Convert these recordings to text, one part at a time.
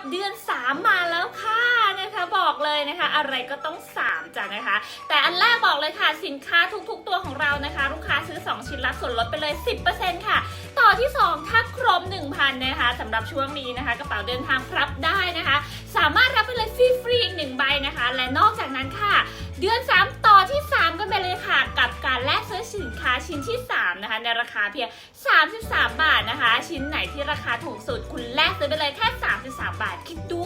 กับเดือน 3 มาแล้วค่ะนะคะบอกเลยนะคะ อะไรก็ต้อง 3จ้ะนะคะ แต่อันแรกบอกเลยค่ะสินค้าทุกๆตัวของเรานะคะ ลูกค้าซื้อ 2 ชิ้นรับส่วนลดไปเลย 10%ค่ะ ต่อที่ 2 ถ้าครบ 1,000นะคะสำหรับช่วงนี้นะคะกระเป๋าเดินทางครับได้นะคะ สามารถรับไปเลยฟรีๆอีกหนึ่งใบนะคะ และนอกจากนั้นค่ะ เดือน 3 ต่อที่ 3 กันไปเลยค่ะ กับการแลกซื้อสินค้าชิ้นที่ 3 นะคะ ในราคาเพียง 33 บาทนะคะ ชิ้นไหนที่ราคาถูกสุดคุณแลกซื้อไปเลยแค่ 33 บาท คิดดู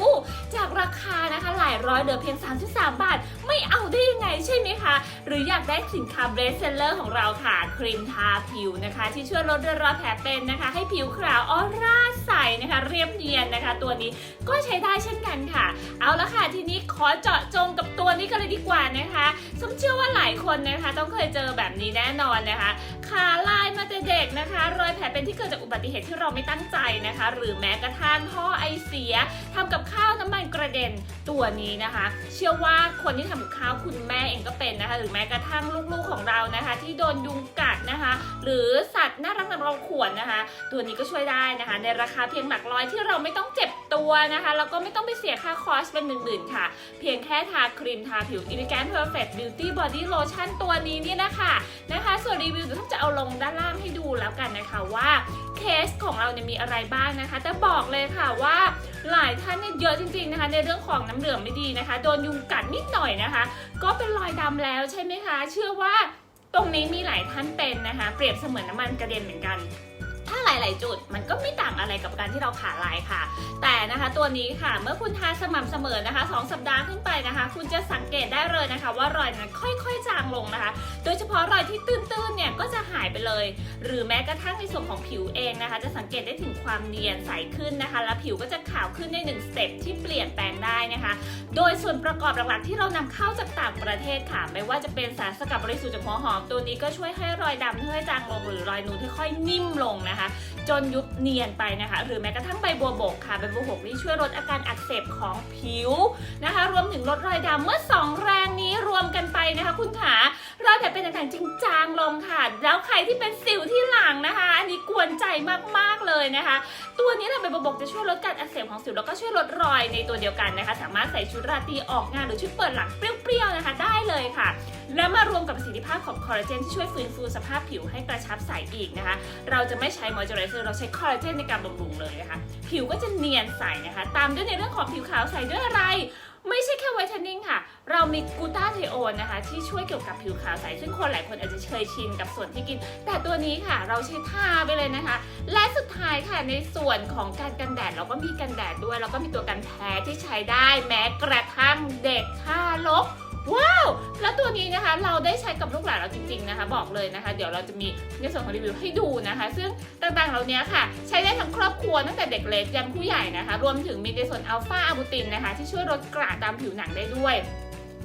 จากราคานะคะหลายร้อยเหลือเพียง 33 บาท ไม่เอาได้ยังไงใช่ไหมคะ หรืออยากได้สินค้าเบรสเซลเลอร์ของเราค่ะครีมทาผิวนะคะ ที่ช่วยลดริ้วรอแผลเป็นนะคะ ให้ผิวขาวออร่าใสนะคะเรียบเนียนนะคะ ตัวนี้ก็ใช้ได้เช่นกันค่ะ เอาละค่ะทีนี้ขอเจาะจงกับตัวนี้กันเลยดีกว่านะคะส้มเชื่อว่าหลายคนนะคะ ต้องเคยเจอแบบนี้แน่นอนนะคะขาลายมาแต่เด็กนะคะร ลเป็นที่เกิดจากอุบัติเหตุที่เราไม่ตั้งใจนะคะ หรือแม้กระทั่งท่อไอเสียทำกับข้าวน้ำมันกระเด็นตัวนี้นะคะ เชื่อว่าคนที่ทำกับข้าวคุณแม่เองก็เป็นนะคะ หรือแม้กระทั่งลูกๆของเรานะคะ ที่โดนยุงกัดนะคะ หรือสัตว์น่ารักน่ารักขวนนะคะ ตัวนี้ก็ช่วยได้นะคะ ในราคาเพียงหลักร้อยที่เราไม่ต้องเจ็บตัวนะคะแล้วก็ไม่ต้องไปเสียค่าคอสเป็นหมื่นๆค่ะ เพียงแค่ทาครีมทาผิว Elegant Perfect Beauty Body Lotion ตัวนี้นี่นะคะนะคะ รีวิวเดี๋ยวต้องจะเอาลงด้านล่างให้ดูแล้วกันนะคะว่าเคสของเราเนี่ยมีอะไรบ้างนะคะ แต่บอกเลยค่ะว่าหลายท่านเนี่ยเยอะจริงๆนะคะ ในเรื่องของน้ำเหลืองไม่ดีนะคะ โดนยุงกัดนิดหน่อยนะคะ ก็เป็นรอยดำแล้วใช่ไหมคะ เชื่อว่าตรงนี้มีหลายท่านเป็นนะคะ เปรียบเสมือนน้ำมันกระเด็นเหมือนกัน ลาย ๆ จุด มันก็ไม่ต่างอะไรกับการที่เราขาลายค่ะ แต่นะคะตัวนี้ค่ะเมื่อคุณทาสม่ำเสมอนะคะ 2 สัปดาห์ขึ้นไปนะคะ คุณจะสังเกตได้เลยนะคะ ว่ารอยนั้นค่อย ๆ จางลงนะคะ โดยเฉพาะรอยที่ตื้นๆเนี่ยก็จะหายไปเลย หรือแม้กระทั่งในส่วนของผิวเองนะคะ จะสังเกตได้ถึงความเนียนใสขึ้นนะคะ และผิวก็จะขาวขึ้นในหนึ่งสเต็ปที่เปลี่ยนแปลงได้นะคะ โดยส่วนประกอบหลักๆที่เรานำเข้าจากต่างประเทศค่ะ ไม่ว่าจะเป็นสารสกัดบริสุทธิ์จากหัวหอมตัวนี้ก็ช่วยให้รอยดำค่อยจางลง หรือรอยนูนค่อยๆนิ่มลงนะคะจนยุบเนียนไปนะคะ หรือแม้กระทั่งใบบัวบกค่ะใบบัวบกนี่ช่วยลดอาการอักเสบของผิวนะคะ รวมถึงลดรอยดำเมื่อสองแรงนี้รวมกันไปนะคะ คุณขา รอยแผลเป็นต่างๆจริงจางลงค่ะ แล้วใครที่เป็นสิวที่หลังนะคะ อันนี้กวนใจมากๆเลยนะคะ ตัวนี้แหละใบบัวบกจะช่วยลดการอักเสบของสิวแล้วก็ช่วยลดรอยในตัวเดียวกันนะคะ สามารถใส่ชุดราตรีออกงานหรือชุดเปิดหลังเปรี้ยวๆนะคะ ได้เลยค่ะ แล้วมารวมกับประสิทธิภาพของคอลลาเจนที่ช่วยฟื้นฟูสภาพผิวให้กระชับใสอีกนะคะ เราจะไม่ใช้มอยเจอไรเซอร์เราใช้คอลลาเจนในการบำรุงเลยนะคะ ผิวก็จะเนียนใสนะคะ ตามด้วยในเรื่องของผิวขาวใสด้วยอะไร ไม่ใช่ มีกูต้าเทโอนนะคะ ที่ช่วยเกี่ยวกับผิวขาวใสซึ่งคนหลายคนอาจจะเคยชินกับส่วนที่กิน แต่ตัวนี้ค่ะเราใช้ทาไปเลยนะคะ และสุดท้ายค่ะในส่วนของการกันแดดเราก็มีกันแดดด้วย แล้วก็มีตัวกันแพ้ที่ใช้ได้แม้กระทั่งเด็กทารกว้าว แล้วตัวนี้นะคะเราได้ใช้กับลูกหลานเราจริงๆนะคะ บอกเลยนะคะ เดี๋ยวเราจะมีในส่วนของรีวิวให้ดูนะคะ ซึ่งต่างๆเหล่านี้ค่ะ ใช้ได้ทั้งครอบครัวตั้งแต่เด็กเล็กยันผู้ใหญ่นะคะ รวมถึงมีในส่วนอัลฟาอะบูตินนะคะ ที่ช่วยลดกระตามผิวหนังได้ด้วย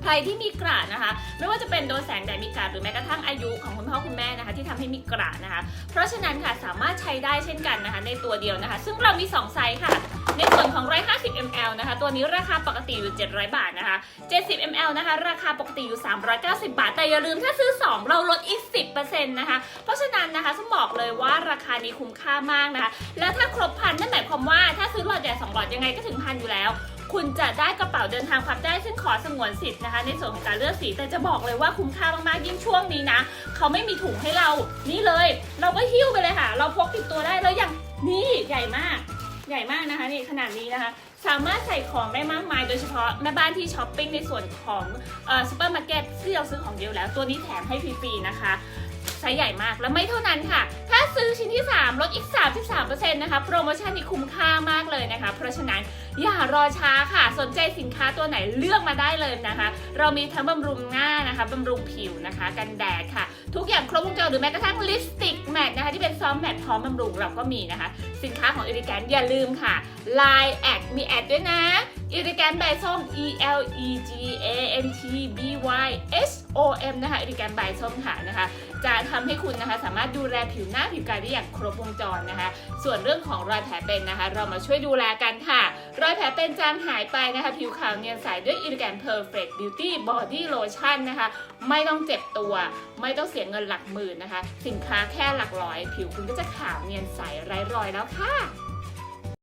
ใครที่มีกระนะคะ ไม่ว่าจะเป็นโดนแสงแดดมีกระหรือแม้กระทั่งอายุของคุณพ่อคุณแม่นะคะ ที่ทำให้มีกระนะคะ เพราะฉะนั้นค่ะสามารถใช้ได้เช่นกันนะคะ ในตัวเดียวนะคะ ซึ่งเรามี 2 ไซส์ค่ะ ในส่วนของ 150 ml นะคะ ตัวนี้ราคาปกติอยู่ 700 บาทนะคะ 70 ml นะคะ ราคาปกติอยู่ 390 บาท แต่อย่าลืมถ้าซื้อ 2 เราลดอีก 10%นะคะ เพราะฉะนั้นนะคะสมบอกเลยว่าราคานี้คุ้มค่ามากนะคะ แล้วถ้าครบพันนั่นหมายความว่าถ้าซื้อหลอดใหญ่2หลอดยังไงก็ถึงพันอยู่แล้ว คุณจะได้กระเป๋าเดินทางพับได้ซึ่งขอสงวนสิทธิ์นะคะ ในส่วนของการเลือกสีแต่จะบอกเลยว่าคุ้มค่ามากๆยิ่งช่วงนี้นะเขาไม่มีถุงให้เรานี่เลย เราก็หิ้วไปเลยค่ะ เราพกติดตัวได้แล้วอย่างนี่ใหญ่มาก ใหญ่มากนะคะ นี่ขนาดนี้นะคะ สามารถใส่ของได้มากมาย โดยเฉพาะแม่บ้านที่ช้อปปิ้งในส่วนของอซูเปอร์มาร์เก็ตที่เราซื้อของเดียวแล้ว ตัวนี้แถมให้ฟรีๆนะคะไซส์ใหญ่มากแล้วไม่เท่านั้นค่ะ ถ้าซื้อชิ้นที่ 3 ลดอีก 33%นะคะโปรโมชั่นนี้คุ้มค่ามากเลยนะคะ เพราะฉะนั้นอย่ารอช้าค่ะ สนใจสินค้าตัวไหนเลือกมาได้เลยนะคะ เรามีทั้งบำรุงหน้านะคะบำรุงผิวนะคะ กันแดดค่ะ ทุกอย่างครบวงจรหรือแม้กระทั่งลิปสติกแมทนะคะที่เป็นซอฟต์แมทพร้อมบำรุงเราก็มีนะคะ สินค้าของอิริแกนอย่าลืมค่ะ Line แอดมีแอดด้วยนะอิริแกนใบส้ม E L E G A N T B Y S O M นะคะอิริแกนใบส้มค่ะนะคะ จะทำให้คุณนะคะสามารถดูแลผิวหน้าผิวกายได้อย่างครบวงจรนะคะ ส่วนเรื่องของรอยแผลเป็นนะคะ เรามาช่วยดูแลกันค่ะ รอยแผลเป็นจางหายไปนะคะ ผิวขาวเนียนใสด้วย Elegant Perfect Beauty Body Lotion นะคะ ไม่ต้องเจ็บตัว ไม่ต้องเสียเงินหลักหมื่นนะคะ สินค้าแค่หลักร้อย ผิวคุณก็จะขาวเนียนใสไร้รอยแล้วค่ะ